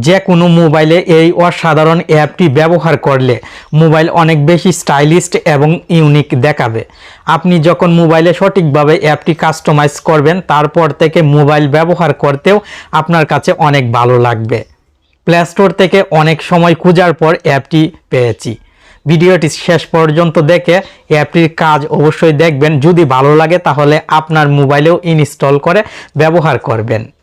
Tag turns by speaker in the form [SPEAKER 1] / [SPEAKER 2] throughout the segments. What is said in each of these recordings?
[SPEAKER 1] যে কোনো মোবাইলে এই অসাধারণ অ্যাপটি ব্যবহার করলে মোবাইল অনেক বেশি স্টাইলিস্ট এবং ইউনিক দেখাবে। আপনি যখন মোবাইলে সঠিকভাবে অ্যাপটি কাস্টমাইজ করবেন, তারপর থেকে মোবাইল ব্যবহার করতেও আপনার কাছে অনেক ভালো লাগবে। প্লে স্টোর থেকে অনেক সময় খোঁজার পর অ্যাপটি পেয়েছি। ভিডিওটি শেষ পর্যন্ত দেখে অ্যাপটির কাজ অবশ্যই দেখবেন। যদি ভালো লাগে, তাহলে আপনার মোবাইলেও ইনস্টল করে ব্যবহার করবেন।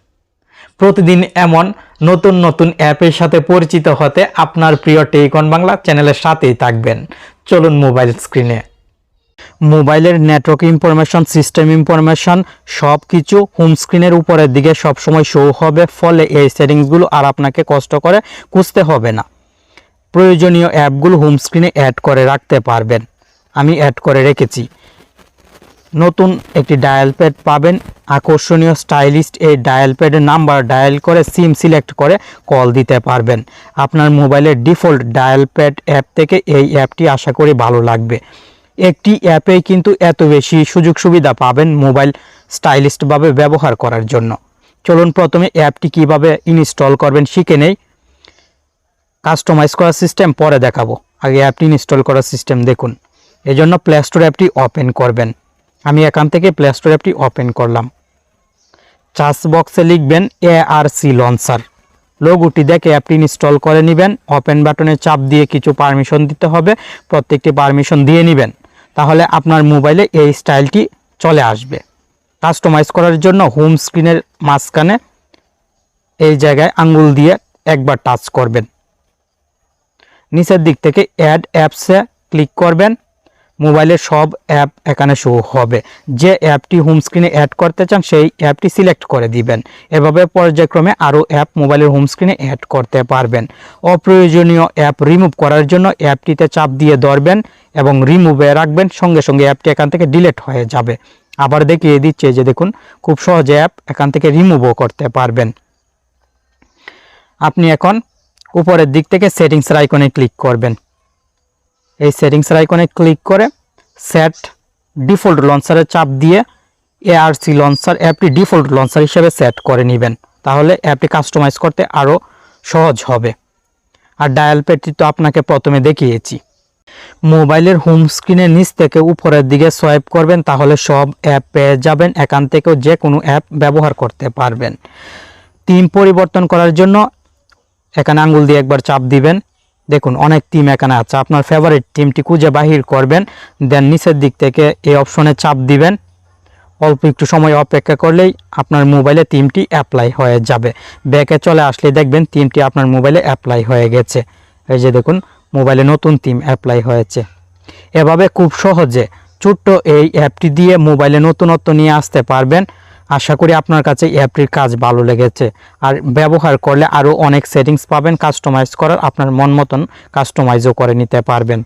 [SPEAKER 1] প্রতিদিন এমন নতুন নতুন অ্যাপের সাথে পরিচিত হতে আপনার প্রিয় টেইকন বাংলা চ্যানেলের সাথেই থাকবেন। চলুন মোবাইল স্ক্রিনে মোবাইলের নেটওয়ার্ক ইনফরমেশন সিস্টেম ইনফরমেশন সব কিছু হোম স্ক্রিনের উপরের দিকে সবসময় শো হবে, ফলে এই সেটিংসগুলো আর আপনাকে কষ্ট করে খুঁজতে হবে না। প্রয়োজনীয় অ্যাপগুলো হোম স্ক্রিনে অ্যাড করে রাখতে পারবেন। আমি অ্যাড করে রেখেছি। নতুন একটি ডায়াল প্যাড পাবেন। আকর্ষণীয় স্টাইলিস্ট এই ডায়াল প্যাডের নাম্বার ডায়াল করে সিম সিলেক্ট করে কল দিতে পারবেন। আপনার মোবাইলের ডিফল্ট ডায়াল প্যাড অ্যাপ থেকে এই অ্যাপটি আশা করি ভালো লাগবে। একটি অ্যাপেই কিন্তু এত বেশি সুযোগ সুবিধা পাবেন মোবাইল স্টাইলিস্টভাবে ব্যবহার করার জন্য। চলুন প্রথমে অ্যাপটি কীভাবে ইনস্টল করবেন শিখে নেই। কাস্টমাইজ করার সিস্টেম পরে দেখাবো। আগে অ্যাপটি ইনস্টল করার সিস্টেম দেখুন। এজন্য প্লে স্টোর অ্যাপটি ওপেন করবেন। আমি এখান থেকে প্লে স্টোর অ্যাপটি ওপেন করলাম। চার্জ বক্সে লিখবেন এ আর সি লঞ্চার লোগোটি দেখে অ্যাপটি ইনস্টল করে নেবেন। ওপেন বাটনে চাপ দিয়ে কিছু পারমিশন দিতে হবে। প্রত্যেকটি পারমিশন দিয়ে নেবেন। তাহলে আপনার মোবাইলে এই স্টাইলটি চলে আসবে। কাস্টমাইজ করার জন্য হোম স্ক্রিনের মাঝখানে এই জায়গায় আঙ্গুল দিয়ে একবার টাচ করবেন। নিচের দিক থেকে অ্যাড অ্যাপসে ক্লিক করবেন। মোবাইলের সব অ্যাপ এখানে শো হবে। যে অ্যাপটি হোম স্ক্রিনে অ্যাড করতে চান, সেই অ্যাপটি সিলেক্ট করে দিবেন। এভাবে পর্যায়ক্রমে আরও অ্যাপ মোবাইলের হোম স্ক্রিনে অ্যাড করতে পারবেন। অপ্রয়োজনীয় অ্যাপ রিমুভ করার জন্য অ্যাপটিতে চাপ দিয়ে ধরবেন এবং রিমুভে রাখবেন, সঙ্গে সঙ্গে অ্যাপটি এখান থেকে ডিলিট হয়ে যাবে। আবার দেখিয়ে দিচ্ছে যে দেখুন, খুব সহজে অ্যাপ এখান থেকে রিমুভও করতে পারবেন। আপনি এখন উপরের দিক থেকে সেটিংসের আইকনে ক্লিক করবেন। এই সেটিংসের আইকনে ক্লিক করে সেট ডিফল্ট লঞ্চারের চাপ দিয়ে এআরসি লঞ্চার অ্যাপটি ডিফল্ট লঞ্চার হিসেবে সেট করে নেবেন। তাহলে অ্যাপটি কাস্টমাইজ করতে আরও সহজ হবে। আর ডায়াল প্যাডটি তো আপনাকে প্রথমে দেখিয়েছি। মোবাইলের হোম স্ক্রিনের নিচ থেকে উপরের দিকে সোয়াইপ করবেন, তাহলে সব অ্যাপ পেয়ে যাবেন। এখান থেকেও যে কোনো অ্যাপ ব্যবহার করতে পারবেন। থিম পরিবর্তন করার জন্য এখানে আঙ্গুল দিয়ে একবার চাপ দিবেন। দেখুন, অনেক টিম এখানে আছে। আপনার ফেভারিট টিমটি খুঁজে বাহির করবেন দেন নিচের দিক থেকে এই অপশনে চাপ দিবেন। অল্প একটু সময় অপেক্ষা করলেই আপনার মোবাইলে টিমটি অ্যাপ্লাই হয়ে যাবে। ব্যাকে চলে আসলে দেখবেন টিমটি আপনার মোবাইলে অ্যাপ্লাই হয়ে গেছে। এই যে দেখুন মোবাইলে নতুন টিম অ্যাপ্লাই হয়েছে। এভাবে খুব সহজে ছোট্ট এই অ্যাপটি দিয়ে মোবাইলে নতুনত্ব নিয়ে আসতে পারবেন। আশা করি আপনার কাছে অ্যাপটির কাজ ভালো লেগেছে। আর ব্যবহার করলে আরও অনেক সেটিংস পাবেন কাস্টমাইজ করার আপনার মন মতন কাস্টমাইজও করে নিতে পারবেন।